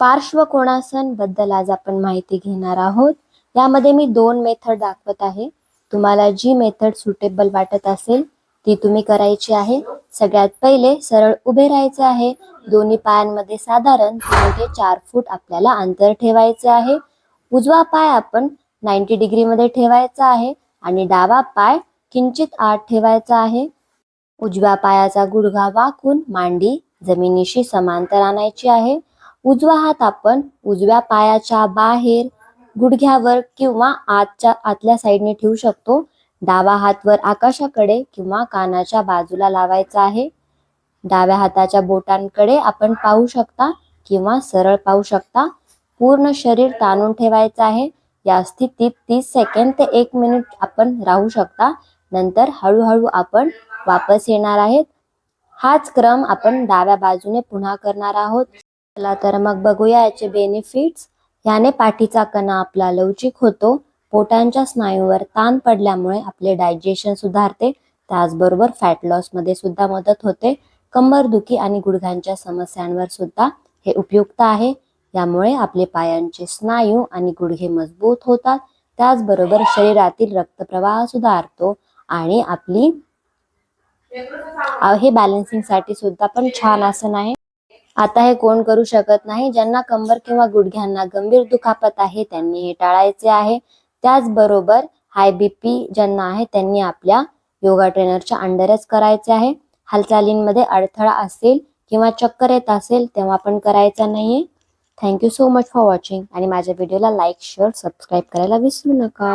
पार्श्वकोणासनबद्दल आज आपण माहिती घेणार आहोत. यामध्ये मी दोन मेथड दाखवत आहे. तुम्हाला जी मेथड सुटेबल वाटत असेल ती तुम्ही करायची आहे. सगळ्यात पहिले सरळ उभे राहायचे आहे. दोन्ही पायांमध्ये साधारण तीन ते चार फूट आपल्याला अंतर ठेवायचे आहे. उजवा पाय आपण नाईन्टी डिग्री मध्ये ठेवायचा आहे आणि डावा पाय किंचित आत ठेवायचा आहे. उजव्या पायाचा गुडघा वाकून मांडी जमिनीशी समांतर आणायची आहे. उजवा हात आपण उजव्या पायाच्या बाहेर गुडघ्यावर किंवा आतच्या आतल्या साईडने ठेवू शकतो. डावा हात वर आकाशाकडे किंवा कानाच्या बाजूला लावायचा आहे. डाव्या हाताच्या बोटांकडे आपण पाहू शकता किंवा सरळ पाहू शकता. पूर्ण शरीर ताणून ठेवायचं आहे. या स्थितीत तीस सेकंद ते एक मिनिट आपण राहू शकता. नंतर हळूहळू आपण वापस येणार आहेत. हाच क्रम आपण डाव्या बाजूने पुन्हा करणार आहोत. चला तर मग बघूया याचे बेनिफिट्स याने पाठीचा कणा आपला लवचिक होतो. पोटांच्या स्नायूवर ताण पडल्यामुळे आपले डायजेशन सुधारते. त्याचबरोबर फॅट लॉसमध्ये सुद्धा मदत होते. कंबरदुखी आणि गुडघ्यांच्या समस्यांवर सुद्धा हे उपयुक्त आहे. यामुळे आपले पायांचे स्नायू आणि गुडघे मजबूत होतात. त्याचबरोबर शरीरातील रक्तप्रवाह सुधारतो आणि आपली हे बॅलन्सिंगसाठी सुद्धा पण छान आसन आहे. आता हे कोण करू शकत नाही? ज्यांना कंबर किंवा गुडघ्यांना गंभीर दुखापत आहे त्यांनी हे टाळायचे आहे. त्याचबरोबर हाय बीपी ज्यांना आहे त्यांनी आपल्या योगा ट्रेनरच्या अंडरच करायचे आहे. हालचालींमध्ये अडथळा असेल किंवा चक्कर येत असेल तेव्हा पण करायचा नाहीये. Thank you so much for watching आणि माझ्या व्हिडिओला लाईक शेअर सबस्क्राईब करायला विसरू नका.